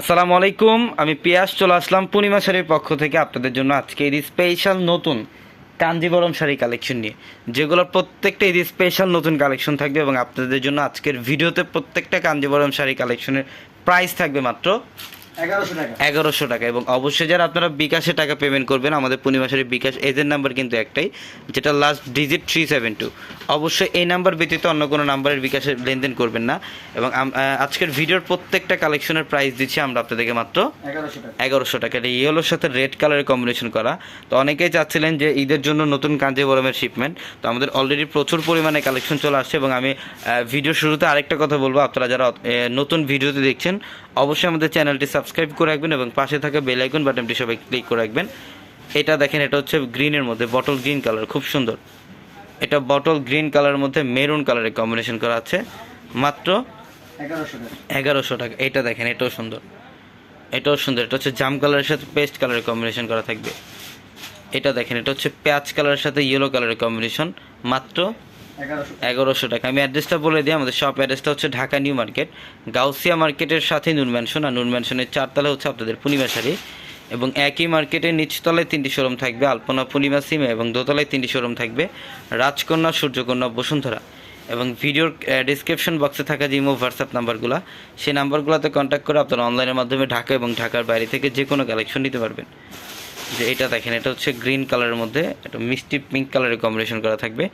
আসসালামু আলাইকুম, আমি পিয়াস, চলে আসলাম পূর্ণিমা শাড়ির পক্ষ থেকে আপনাদের জন্য আজকে এই স্পেশাল নতুন কাঞ্জিবরম শাড়ি কালেকশন নিয়ে। যেগুলোর প্রত্যেকটা এই স্পেশাল নতুন কালেকশন থাকবে এবং আপনাদের জন্য আজকের ভিডিওতে প্রত্যেকটা কাঞ্জিবরম শাড়ি কালেকশনের প্রাইস থাকবে মাত্র এগারোশো টাকা। এবং অবশ্যই যারা আপনারা বিকাশে টাকা পেমেন্ট করবেন আমাদের পূর্ণিমা শাড়ির বিকাশ এজেন্ট নাম্বার কিন্তু একটাই যেটা last digit three seven two অবশ্যই এই নাম্বার ব্যতীত অন্য কোনো নাম্বারের বিকাশে লেনদেন করবেন না এবং আজকের ভিডিওর প্রত্যেকটা কালেকশনের প্রাইস দিচ্ছি আমরা আপনাদেরকে মাত্র এগারোশো টাকা। এগারোশো টাকা। এটা ইয়েলোর সাথে রেড কালারের কম্বিনেশন করা। তো অনেকেই চাচ্ছিলেন যে ঈদের জন্য নতুন কাঞ্জিবরমের শিপমেন্ট তো আমাদের অলরেডি প্রচুর পরিমাণে কালেকশন চলে আসছে এবং আমি ভিডিও শুরুতে আরেকটা কথা বলব। আপনারা যারা নতুন ভিডিওতে দেখছেন অবশ্যই আমাদের চ্যানেলটি সাবস্ক্রাইব করে রাখবেন এবং পাশে থাকা বেল আইকন বাটনটি সবাই ক্লিক করে রাখবেন। এটা দেখেন এটা হচ্ছে গ্রিনের মধ্যে বটল গ্রিন কালার খুব সুন্দর। এটা বটল গ্রিন কালারের মধ্যে মেরুন কালারের কম্বিনেশন করা আছে। মাত্র এগারোশো টাকা। এগারোশো টাকা। এটা দেখেন এটাও সুন্দর। এটাও সুন্দর। এটা হচ্ছে জাম কালারের সাথে পেস্ট কালারের কম্বিনেশন করা থাকবে। এটা দেখেন এটা হচ্ছে পেঁয়াজ কালারের সাথে ইয়েলো কালারের কম্বিনেশন মাত্র এগারোশো টাকা। আমি অ্যাড্রেসটা বলে দিই, আমাদের শপ অ্যাড্রেসটা হচ্ছে ঢাকা নিউ মার্কেট, গাউসিয়া মার্কেটের সাথে নুন ম্যানশন আর নুন ম্যানশনের চারতলা হচ্ছে আপনাদের পূর্ণিমা শাড়ি। এবং একই মার্কেটের নিচতলায় তিনটি শোরুম থাকবে, আলপনা পূর্ণিমা সিমে, এবং দোতলায় তিনটি শোরুম থাকবে, রাজকন্যা, সূর্যকন্যা, বসুন্ধরা। এবং ভিডিওর ডিসক্রিপশন বক্সে থাকা যে ইমো হোয়াটসঅ্যাপ নাম্বারগুলো সেই নাম্বারগুলোতে কন্ট্যাক্ট করে আপনারা অনলাইনের মাধ্যমে ঢাকা এবং ঢাকার বাইরে থেকে যে কোনো কালেকশন নিতে পারবেন। যে এটা দেখেন এটা হচ্ছে গ্রিন কালারের মধ্যে একটা মিষ্টি পিঙ্ক কালারের কম্বিনেশন করা থাকবে।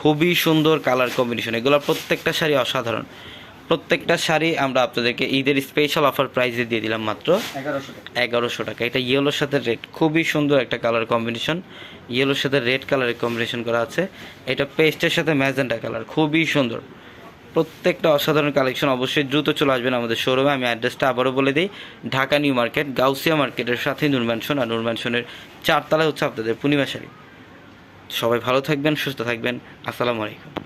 খুবই সুন্দর কালার কম্বিনেশন এগুলোর প্রত্যেকটা শাড়ি অসাধারণ। প্রত্যেকটা শাড়ি আমরা আপনাদেরকে ঈদের স্পেশাল অফার প্রাইসে দিয়ে দিলাম মাত্র এগারোশো এগারোশো টাকা। এটা ইয়েলোর সাথে রেড খুবই সুন্দর একটা কালার কম্বিনেশন ইয়েলোর সাথে রেড কালারের কম্বিনেশন করা আছে। এটা পেস্টের সাথে ম্যাজেন্টা কালার খুবই সুন্দর। প্রত্যেকটা অসাধারণ কালেকশন অবশ্যই দ্রুত চলে আসবেন আমাদের শোরুমে আমি অ্যাড্রেসটা আবারও বলে দিই। ঢাকা নিউ মার্কেট, গাউসিয়া মার্কেটের সাথে নুরম্যানশন আর নুরম্যানশনের চারতলায় হচ্ছে আপনাদের পূর্ণিমা শাড়ি। সবাই ভালো থাকবেন, সুস্থ থাকবেন। আসসালামু আলাইকুম।